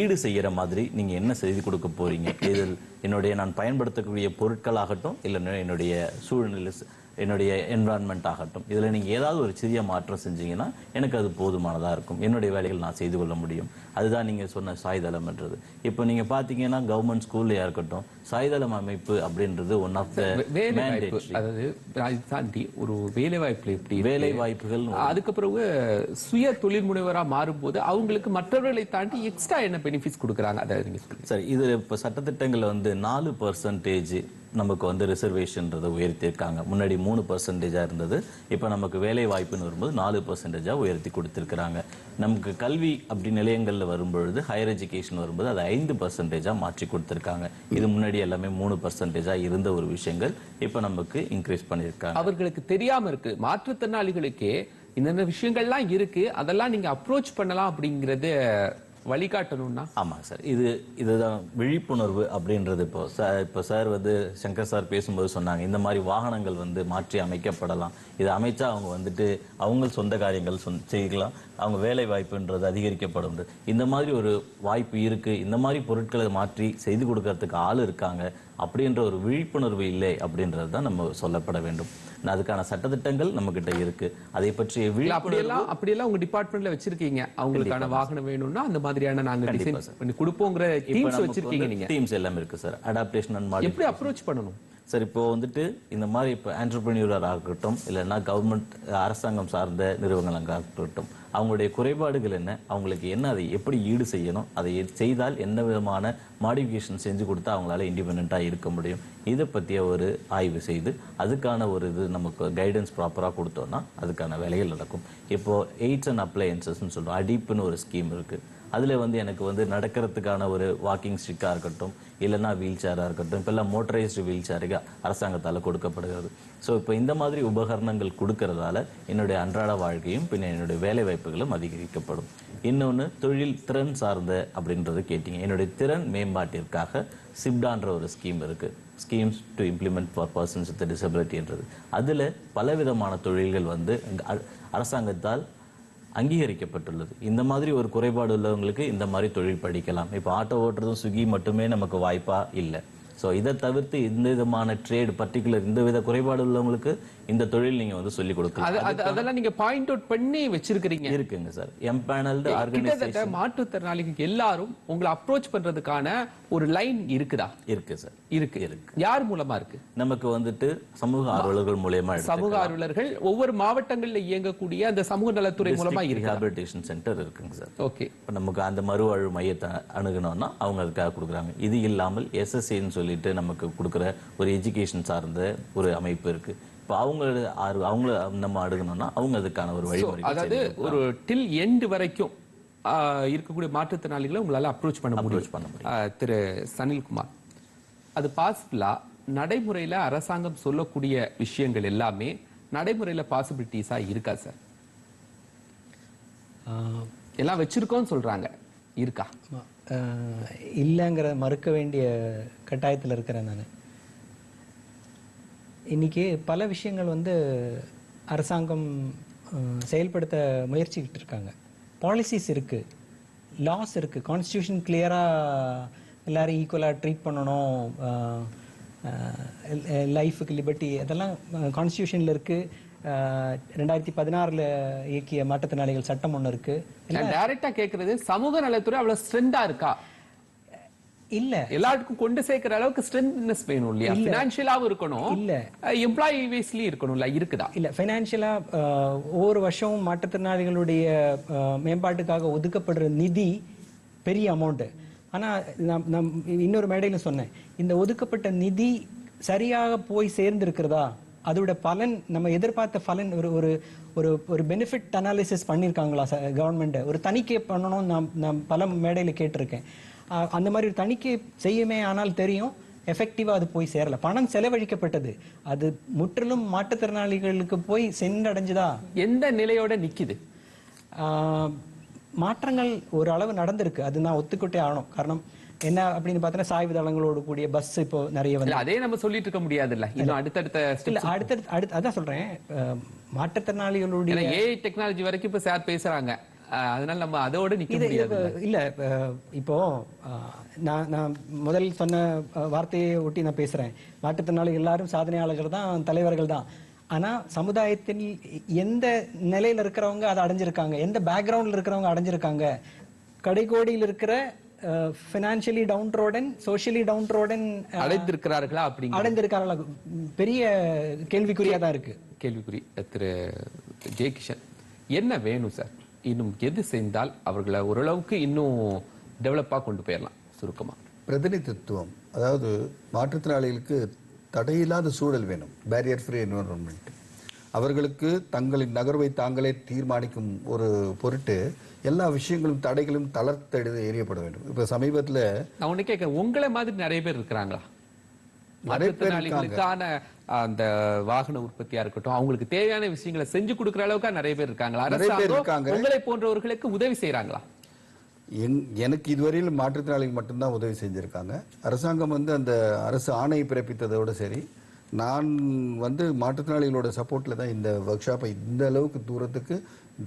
ஈடு செய்கிற மாதிரி நீங்கள் என்ன செய்து கொடுக்க போகிறீங்க இதில் என்னுடைய நான் பயன்படுத்தக்கூடிய பொருட்களாகட்டும் இல்லை என்னுடைய சூழ்நிலை என்னுடைய என்விரான்மெண்ட் ஆகட்டும். இதில் நீங்கள் ஏதாவது ஒரு சிறிய மாற்றம் செஞ்சீங்கன்னா எனக்கு அது போதுமானதாக இருக்கும். என்னுடைய வேலைகள் நான் செய்து கொள்ள முடியும். அதுதான் நீங்கள் சொன்ன சாய்தளம்ன்றது. இப்போ நீங்கள் பார்த்தீங்கன்னா கவர்மெண்ட் ஸ்கூல்லையா இருக்கட்டும் சாய்தளம் அமைப்பு அப்படின்றது ஒன் ஆஃப் த அதாவது அதை தாண்டி ஒரு வேலை வாய்ப்புல எப்படி? வேலை வாய்ப்புகள் அதுக்கு பிறகு சுய தொழில் முனைவரா மாறும்போது அவங்களுக்கு மற்றவர்களை தாண்டி எக்ஸ்ட்ரா என்ன பெனிஃபிட்ஸ் கொடுக்குறாங்க? அதை நீங்க சொல்லுங்க. சரி இது இப்போ சட்டத்திட்டங்களில் வந்து நாலு பர்சன்டேஜ் நமக்கு வந்து ரிசர்வேஷன்றதை உயர்த்தியிருக்காங்க. முன்னாடி மூணு பர்சன்டேஜாக இருந்தது. இப்போ நமக்கு வேலை வாய்ப்புன்னு வரும்போது நாலு பர்சன்டேஜாக உயர்த்தி கொடுத்துருக்குறாங்க. நமக்கு கல்வி அப்படி நிலையங்களில் வரும்பொழுது ஹையர் எஜுகேஷன் வரும்போது அதை ஐந்து பர்சன்டேஜாக மாற்றி கொடுத்துருக்காங்க. இது முன்னாடி எல்லாமே மூணு பர்சன்டேஜாக இருந்த ஒரு விஷயங்கள். இப்போ நமக்கு இன்க்ரீஸ் பண்ணியிருக்காங்க. அவர்களுக்கு தெரியாமல் இருக்கு. மாற்றுத்திறனாளிகளுக்கே இந்தந்த விஷயங்கள்லாம் இருக்கு அதெல்லாம் நீங்க அப்ரோச் பண்ணலாம் அப்படிங்கறது வழிகாட்டணும்னா? ஆமாங்க சார். இது இதுதான் விழிப்புணர்வு அப்படின்றது. இப்போ சார் இப்போ சார் வந்து சங்கர் சார் பேசும்போது சொன்னாங்க இந்த மாதிரி வாகனங்கள் வந்து மாற்றி அமைக்கப்படலாம். இதை அமைச்சா அவங்க வந்துட்டு அவங்க சொந்த காரியங்கள் சொந் செய்யலாம். அவங்க வேலை வாய்ப்புன்றது அதிகரிக்கப்படும். இந்த மாதிரி ஒரு வாய்ப்பு இருக்குது இந்த மாதிரி பொருட்களை மாற்றி செய்து கொடுக்கறதுக்கு ஆள் இருக்காங்க. அப்படின்ற ஒரு விழிப்புணர்வு இல்லை அப்படின்றது தான் நம்ம சொல்லப்பட வேண்டும். அதுக்கான சட்டத்திட்டங்கள் நம்ம கிட்ட இருக்கு. அதை பற்றிய அப்படியெல்லாம் அப்படியெல்லாம் உங்க டிபார்ட்மெண்ட்ல வச்சிருக்கீங்க. அவங்களுக்கான வாகனம் வேணும்னா அந்த மாதிரியான நாங்க டிசைன் பண்ணி கொடுப்போங்கிற டீம்ஸ் வச்சிருக்கீங்க நீங்க. டீம்ஸ் எல்லாம் இருக்கு சார். அடாப்டேஷன் அண்ட் எப்படி அப்ரோச் பண்ணணும்? சார் இப்போ வந்துட்டு இந்த மாதிரி இப்போ ஆண்டர்பிரினியூராக இருக்கட்டும் இல்லைன்னா கவர்மெண்ட் அரசாங்கம் சார்ந்த நிறுவனங்களாக இருக்கட்டும் அவங்களுடைய குறைபாடுகள் என்ன? அவங்களுக்கு என்ன? அதை எப்படி ஈடு செய்யணும்? அதை செய்தால் என்ன விதமான மாடிஃபிகேஷன் செஞ்சு கொடுத்தா அவங்களால இண்டிபெண்ட்டாக இருக்க முடியும்? இதை பற்றிய ஒரு ஆய்வு செய்து அதுக்கான ஒரு இது நமக்கு கைடன்ஸ் ப்ராப்பராக கொடுத்தோன்னா அதுக்கான வேலைகள் நடக்கும். இப்போது எய்ட்ஸ் அண்ட் அப்ளையன்சஸ்ன்னு சொல்லுவோம் அடிப்புன்னு ஒரு ஸ்கீம் இருக்குது அதில் வந்து எனக்கு வந்து நடக்கிறதுக்கான ஒரு வாக்கிங் ஸ்டிக்காக இருக்கட்டும் இல்லைன்னா வீல் சேராக இருக்கட்டும் இப்போல்லாம் மோட்டரைஸ்டு வீல் சேருக்கு அரசாங்கத்தால் கொடுக்கப்படுகிறது. ஸோ இப்போ இந்த மாதிரி உபகரணங்கள் கொடுக்கறதால என்னுடைய அன்றாட வாழ்க்கையும் பின்ன என்னுடைய வேலை வாய்ப்புகளும் அதிகரிக்கப்படும். இன்னொன்று தொழில் திறன் சார்ந்த அப்படின்றது கேட்டிங்க. என்னுடைய திறன் மேம்பாட்டிற்காக சிப்டான்ற ஒரு ஸ்கீம் இருக்குது schemes to implement for persons with டிசபிலிட்டின்றது அதில் பலவிதமான தொழில்கள் வந்து அரசாங்கத்தால் அங்கீகரிக்கப்பட்டுள்ளது. இந்த மாதிரி ஒரு குறைபாடு உள்ளவங்களுக்கு இந்த மாதிரி தொழில் படிக்கலாம். இப்போ ஆட்டோ ஓட்டுறதும் ஸ்விக்கி மட்டுமே நமக்கு வாய்ப்பா இல்லை. ஸோ இதை தவிர்த்து இந்த விதமான ட்ரேட் பர்டிகுலர் இந்த வித குறைபாடு உள்ளவங்களுக்கு இந்த தொழில் நீங்க வந்து சொல்லி அது கொடுக்கலாம் அது- அதெல்லாம் நீங்க பாயிண்ட் அவுட் பண்ணி வச்சிருக்கிறீங்க. இருக்குங்க சார். எம்பேனல்டு ஆர்கனைசேஷன் மாற்றுத்திறனாளிகள் எல்லாரும் உங்களை அப்ரோச் பண்றதுக்கான ஒரு லைன் இருக்குதா? இருக்கு சார் இருக்கு. இருக்கு. யார் மூலமா இருக்கு? நமக்கு வந்துட்டு சமூக ஆர்வலர்கள் மூலயமா சமூக ஆர்வலர்கள் ஒவ்வொரு மாவட்டங்கள்ல இயங்கக்கூடிய அந்த சமூக நலத்துறை மூலமா இருக்கு? ரீஹாபிலிட்டேஷன் சென்டர் இருக்குங்க சார் ஓகே இப்போ நமக்கு அந்த மறுவாழ்வு மையத்தை அணுகணும்னா அவங்க அதுக்காக கொடுக்குறாங்க. இது இல்லாமல் எஸ்எஸ்ஏன்னு சொல்லிட்டு நமக்கு கொடுக்குற ஒரு எஜுகேஷன் சார்ந்த ஒரு அமைப்பு இருக்கு. இப்போ அவங்க அவங்கள நம்ம அணுகணும்னா அவங்க அதுக்கான ஒரு வழிமுறை அதாவது ஒரு டில் எண்ட் வரைக்கும் இருக்கக்கூடிய மாற்றுத்திறனாளிகளை உங்களால அப்ரோச் பண்ண முடியும். திரு சனில்குமார். அது பாசிபிளா நடைமுறையில அரசாங்கம் சொல்லக்கூடிய விஷயங்கள் எல்லாமே நடைமுறையில பாசிபிலிட்டிஸா இருக்கா சார் எல்லாம் வச்சிருக்கோம்னு சொல்றாங்க. இருக்கா? இல்லைங்கிற மறுக்க வேண்டிய கட்டாயத்தில் இருக்கிறேன் நான். இன்னைக்கு பல விஷயங்கள் வந்து அரசாங்கம் செயல்படுத்த முயற்சிக்கிட்டு இருக்காங்க. பாலிசிஸ் இருக்கு. லாஸ் இருக்கு. கான்ஸ்டியூஷன் கிளியராக எல்லாரும் ஈக்குவலாக ட்ரீட் பண்ணணும். லைஃபுக்கு லிபர்ட்டி அதெல்லாம் கான்ஸ்டியூஷனில் இருக்கு. ஆஹ், ரெண்டாயிரத்தி பதினாறில் இயக்கிய மாற்றுத்திறனாளிகள் சட்டம் ஒன்று இருக்கு. டைரக்டா கேக்குறது சமூக நலத்துறை அவ்வளவு ஸ்ட்ரென்தா இருக்கா? இல்ல. எல்லாருக்கும் கொண்டு சேர்க்கிற அளவுக்கு ஸ்ட்ரென்த்னஸ் வேணும் இல்லையா? பினான்சியலாவும் இருக்கணும். இல்ல. எம்ப்ளாயி வேஸ்லயும் இருக்கணும்ல இருக்குதா? இல்ல ஃபைனான்சியலா ஒவ்வொரு வருஷமும் மாற்றுத்திறனாளிகளுடைய மேம்பாட்டுக்காக ஒதுக்கப்படுற நிதி பெரிய அமௌண்ட் ஆனா நான் நான் இன்னொரு மேடையில சொன்னேன். இந்த ஒதுக்கப்பட்ட நிதி சரியாக போய் சேர்ந்திருக்கிறதா? அதோட பலன் நம்ம எதிர்பார்த்த பலன் ஒரு ஒரு ஒரு ஒரு பெனிஃபிட் அனாலிசிஸ் பண்ணியிருக்காங்களா கவர்மெண்ட் ஒரு தணிக்கை பண்ணணும்னு நான் நான் பல மேடையில கேட்டிருக்கேன். அந்த மாதிரி ஒரு தணிக்கை செய்யுமே ஆனால் தெரியும். எஃபெக்டிவா அது போய் சேரல. பணம் செலவழிக்கப்பட்டது. அது முற்றிலும் மாற்றுத்திறனாளிகளுக்கு போய் சென்றடைஞ்சுதா? எந்த நிலையோட நிக்குது? ஆஹ், மாற்றங்கள் ஒரு அளவு நடந்திருக்கு. அது நான் ஒத்துக்கிட்டே ஆகணும். காரணம் என்ன அப்படின்னு பார்த்தீங்கன்னா சாய்வு தளங்களோடு கூடிய பஸ் இப்போ நிறைய வந்து அதே நம்ம சொல்லிட்டு இருக்க முடியாதுல்ல. இன்னும் அடுத்தடுத்த இல்ல. அடுத்தடுத்து அடுத்து அதான் சொல்றேன். மாற்றுத்திறனாளிகளுடைய ஏஐ டெக்னாலஜி வரைக்கும் இப்ப சார் பேசுறாங்க. அதனால நம்ம அதோட நிக்க முடியாது இல்ல இப்போ நான் நான் முதல் சொன்ன வார்த்தையை ஒட்டி நான் பேசுறேன். மாற்றுத்திறனாளிகள் எல்லாரும் சாதனையாளர்கள் தான் தலைவர்கள் தான். ஆனா சமுதாயத்தில் எந்த நிலையில இருக்கிறவங்க அதை அடைஞ்சிருக்காங்க? எந்த பேக்ரவுண்ட்ல இருக்கிறவங்க அடைஞ்சிருக்காங்க? கடைகோடியில் இருக்கிற financially downtrodden socially downtrodden அடைந்திருக்கிறார்களா அப்படிங்கிற அடைந்திருக்காங்களா பெரிய கேள்விக்குறியா தான் இருக்கு. கேள்விக்குறி திரு ஜெயகிஷன். என்ன வேணும் சார்? இன்னும் எது செய்தால் அவர்களை ஓரளவுக்கு இன்னும் டெவலப்பா கொண்டு போயிடலாம் சுருக்கமா. பிரதிநிதித்துவம் அதாவது மாற்றுத்திறனாளிகளுக்கு தடையில்லாத சூழல் வேணும். பேரியர் ஃப்ரீ என்வரன்மெண்ட் அவர்களுக்கு தங்களின் நகர்வை தாங்களே தீர்மானிக்கும் ஒரு பொருட்டு எல்லா விஷயங்களும் தடைகளும் தளர்த்தெடு எறியப்பட வேண்டும். இப்போ சமீபத்தில் நான் ஒண்ணு கேட்கிறேன் உங்களை மாதிரி நிறைய பேர் இருக்கிறாங்களா? மாற்றுத்திறனாளிகளுக்கான அந்த வாகன உற்பத்தியா இருக்கட்டும் அவங்களுக்கு தேவையான விஷயங்களை செஞ்சு கொடுக்கிற அளவுக்கு நிறைய பேர் இருக்காங்களா? நிறைய பேர் அரசாங்கம் இருக்காங்க. உங்களை போன்றவர்களுக்கு உதவி செய்யறாங்களா எங் எனக்கு இதுவரையில் மாற்றுத்திறனாளிகள் மட்டும்தான் உதவி செஞ்சுருக்காங்க. அரசாங்கம் வந்து அந்த அரசு ஆணை பிறப்பித்ததோடு சரி நான் வந்து மாற்றுத்திறனாளிகளோட சப்போர்ட்டில் தான் இந்த ஒர்க் ஷாப்பை இந்த அளவுக்கு தூரத்துக்கு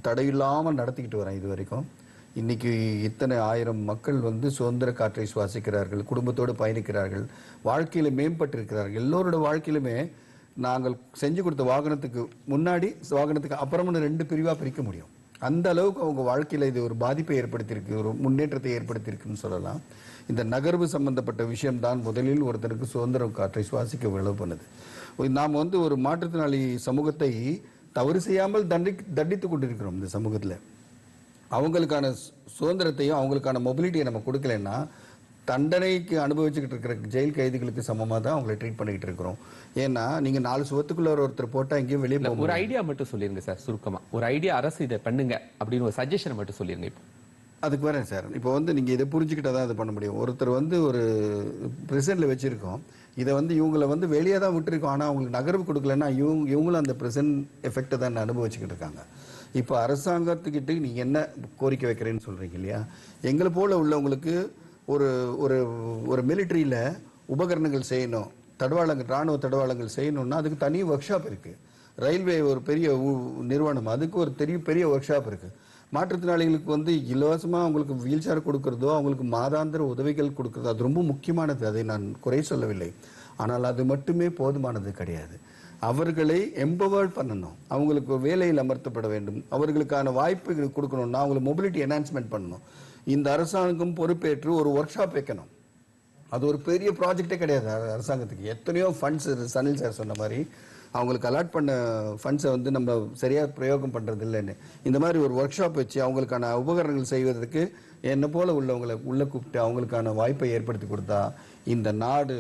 தடையில்லாமல் நடத்திக்கிட்டு வரேன் இது வரைக்கும் இன்னைக்கு இத்தனை ஆயிரம் மக்கள் வந்து சுதந்திர காற்றை சுவாசிக்கிறார்கள் குடும்பத்தோடு பயணிக்கிறார்கள் வாழ்க்கையில மேம்பட்டிருக்கிறார்கள். எல்லோரோட வாழ்க்கையிலுமே நாங்கள் செஞ்சு கொடுத்த வாகனத்துக்கு முன்னாடி வாகனத்துக்கு அப்புறம்னு ரெண்டு பிரிவாக பிரிக்க முடியும். அந்த அளவுக்கு அவங்க வாழ்க்கையில் இது ஒரு பாதிப்பை ஏற்படுத்தியிருக்கு ஒரு முன்னேற்றத்தை ஏற்படுத்தியிருக்குன்னு சொல்லலாம். இந்த நகர்வு சம்பந்தப்பட்ட விஷயம்தான் முதலில் ஒருத்தருக்கு சுதந்திரம் காற்றை சுவாசிக்க விளவு பண்ணுது. நாம் வந்து ஒரு மாற்றுத்திறனாளி சமூகத்தை தவறு செய்யாமல் தண்டி தண்டித்து கொண்டிருக்கிறோம் இந்த சமூகத்தில். அவங்களுக்கான சுதந்திரத்தையும் அவங்களுக்கான மொபிலிட்டியை நம்ம கொடுக்கலன்னா தண்டனைக்கு அனுபவிச்சுக்கிட்டு இருக்கிற ஜெயில் கைதிகளுக்கு சமமாக தான் அவங்களை ட்ரீட் பண்ணிக்கிட்டு இருக்கிறோம். ஏன்னா நீங்க நாலு சுவத்துக்குள்ள ஒரு ஒருத்தர் போட்டா எங்கேயும் வெளியே ஒரு ஐடியா மட்டும் சொல்லிருங்க சார் சுருக்கமா. ஒரு ஐடியா அரசு இதை பண்ணுங்க அப்படின்னு ஒரு சஜஷனை மட்டும் சொல்லிருங்க இப்போ. அதுக்கு வரேன் சார். இப்போ வந்து நீங்க இதை புரிஞ்சுக்கிட்டா தான் இது பண்ண முடியும். ஒருத்தர் வந்து ஒரு பிரசன்ட்ல வச்சிருக்கோம். இதை வந்து இவங்களை வந்து வெளியே தான் விட்டுருக்கோம். ஆனா அவங்களுக்கு நகர்வு கொடுக்கலன்னா இவங்க இவங்களும் அந்த பிரசன்ட் எஃபெக்டை தான் அனுபவிச்சுக்கிட்டு இருக்காங்க. இப்போ அரசாங்கத்துக்கிட்ட நீங்கள் என்ன கோரிக்கை வைக்கிறேன்னு சொல்கிறீங்க இல்லையா? எங்களை போல் உள்ளவங்களுக்கு ஒரு ஒரு ஒரு மிலிட்ரியில் உபகரணங்கள் செய்யணும். தடவாளங்கள் ராணுவ தடவாளங்கள் செய்யணும்னா அதுக்கு தனி ஒர்க் ஷாப் இருக்குது ரயில்வே ஒரு பெரிய நிறுவனம். அதுக்கு ஒரு பெரிய பெரிய ஒர்க் ஷாப் இருக்குது மாற்றுத்திறனாளிகளுக்கு வந்து இலவசமாக அவங்களுக்கு வீல் சேர் கொடுக்கறதோ அவங்களுக்கு மாதாந்திர உதவிகள் கொடுக்கறதோ அது ரொம்ப முக்கியமானது. அதை நான் குறை சொல்லவில்லை. ஆனால் அது மட்டுமே போதுமானது கிடையாது. அவர்களை எம்பவர்ட் பண்ணணும். அவங்களுக்கு வேலையில் அமர்த்தப்பட வேண்டும். அவர்களுக்கான வாய்ப்புகள் கொடுக்கணும்னா அவங்களுக்கு மொபிலிட்டி என்ஹான்ஸ்மெண்ட் பண்ணணும். இந்த அரசாங்கம் பொறுப்பேற்று ஒரு ஒர்க் ஷாப் வைக்கணும். அது ஒரு பெரிய ப்ராஜெக்டே கிடையாது. அரசாங்கத்துக்கு எத்தனையோ ஃபண்ட்ஸ் சனில் சார் சொன்ன மாதிரி அவங்களுக்கு அலாட் பண்ண ஃபண்ட்ஸை வந்து நம்ம சரியாக பிரயோகம் பண்ணுறது இல்லைன்னு. இந்த மாதிரி ஒரு ஒர்க் ஷாப் வச்சு அவங்களுக்கான உபகரணங்கள் செய்வதற்கு என்ன போல உள்ளவங்களை உள்ளே கூப்பிட்டு அவங்களுக்கான வாய்ப்பை ஏற்படுத்தி கொடுத்தா இந்த நாடு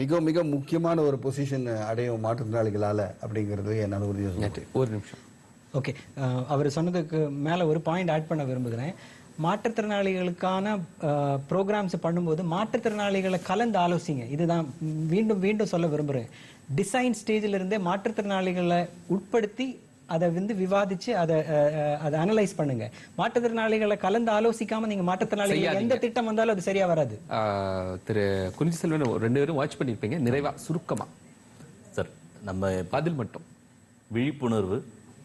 மிக மிக முக்கியமான ஒரு பொசிஷன் அடையும் மாற்றுத்திறனாளிகளால அப்படிங்கிறது என்னால் உறுதியாக ஒரு நிமிஷம். ஓகே அவர் சொன்னதுக்கு மேலே ஒரு பாயிண்ட் ஆட் பண்ண விரும்புகிறேன். மாற்றுத்திறனாளிகளுக்கான ப்ரோக்ராம்ஸ் பண்ணும்போது மாற்றுத்திறனாளிகளை கலந்து ஆலோசிங்க. இதுதான் மீண்டும் மீண்டும் சொல்ல விரும்புகிறேன் டிசைன் ஸ்டேஜில் இருந்தே மாற்றுத்திறனாளிகளை உட்படுத்தி அதை வந்து விவாதிச்சு அதை அதை அனலைஸ் பண்ணுங்க. மாற்றுத்திறனாளிகளை கலந்து ஆலோசிக்காம நீங்க மாற்றுத்திறனாளிகள் எந்த திட்டம் வந்தாலும் அது சரியா வராது. திரு குறிஞ்சி செல்வன் ரெண்டு பேரும் வாட்ச் பண்ணிருப்பீங்க. நிறைவா சுருக்கமா. சார் நம்ம பதில் மட்டும். விழிப்புணர்வு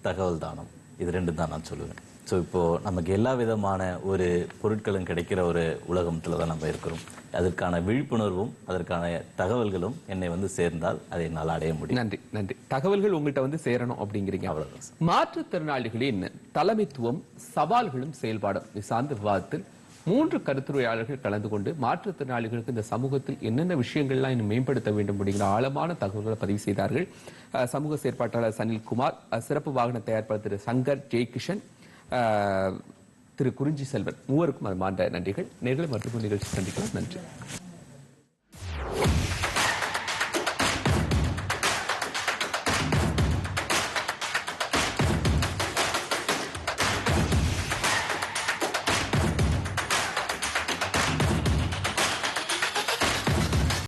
தகவல் தானம் இது ரெண்டு தான் நான் சொல்லுவேன். ஸோ இப்போ நமக்கு எல்லா விதமான ஒரு பொருட்களும் கிடைக்கிற ஒரு உலகத்துல தான் நம்ம இருக்கிறோம். அதற்கான விழிப்புணர்வும் அதற்கான தகவல்களும் என்னை வந்து சேர்ந்தால் அதை என்னால் அடைய முடியும். நன்றி நன்றி. தகவல்கள் உங்கள்கிட்ட வந்து சேரணும் அப்படிங்கிறீங்க. அவ்வளவுதான் மாற்றுத்திறனாளிகளின் தலைமைத்துவம் சவால்களும் செயல்பாடும். இது சார்ந்த விவாதத்தில் மூன்று கருத்துரையாளர்கள் கலந்து கொண்டு மாற்றுத்திறனாளிகளுக்கு இந்த சமூகத்தில் என்னென்ன விஷயங்கள்லாம் இன்னும் மேம்படுத்த வேண்டும் அப்படிங்கிற ஆழமான தகவல்களை பதிவு செய்தார்கள். சமூக செயற்பாட்டாளர் சனில்குமார் அஹ், சிறப்பு வாகன தயாரிப்பாளர் திரு சங்கர் ஜெய்கிஷன் திரு குறிஞ்சி செல்வன் மூவருக்கும் அது மாண்ட நன்றிகள். நேர்களை மருத்துவ நிகழ்ச்சி சந்திக்கலாம். நன்றி.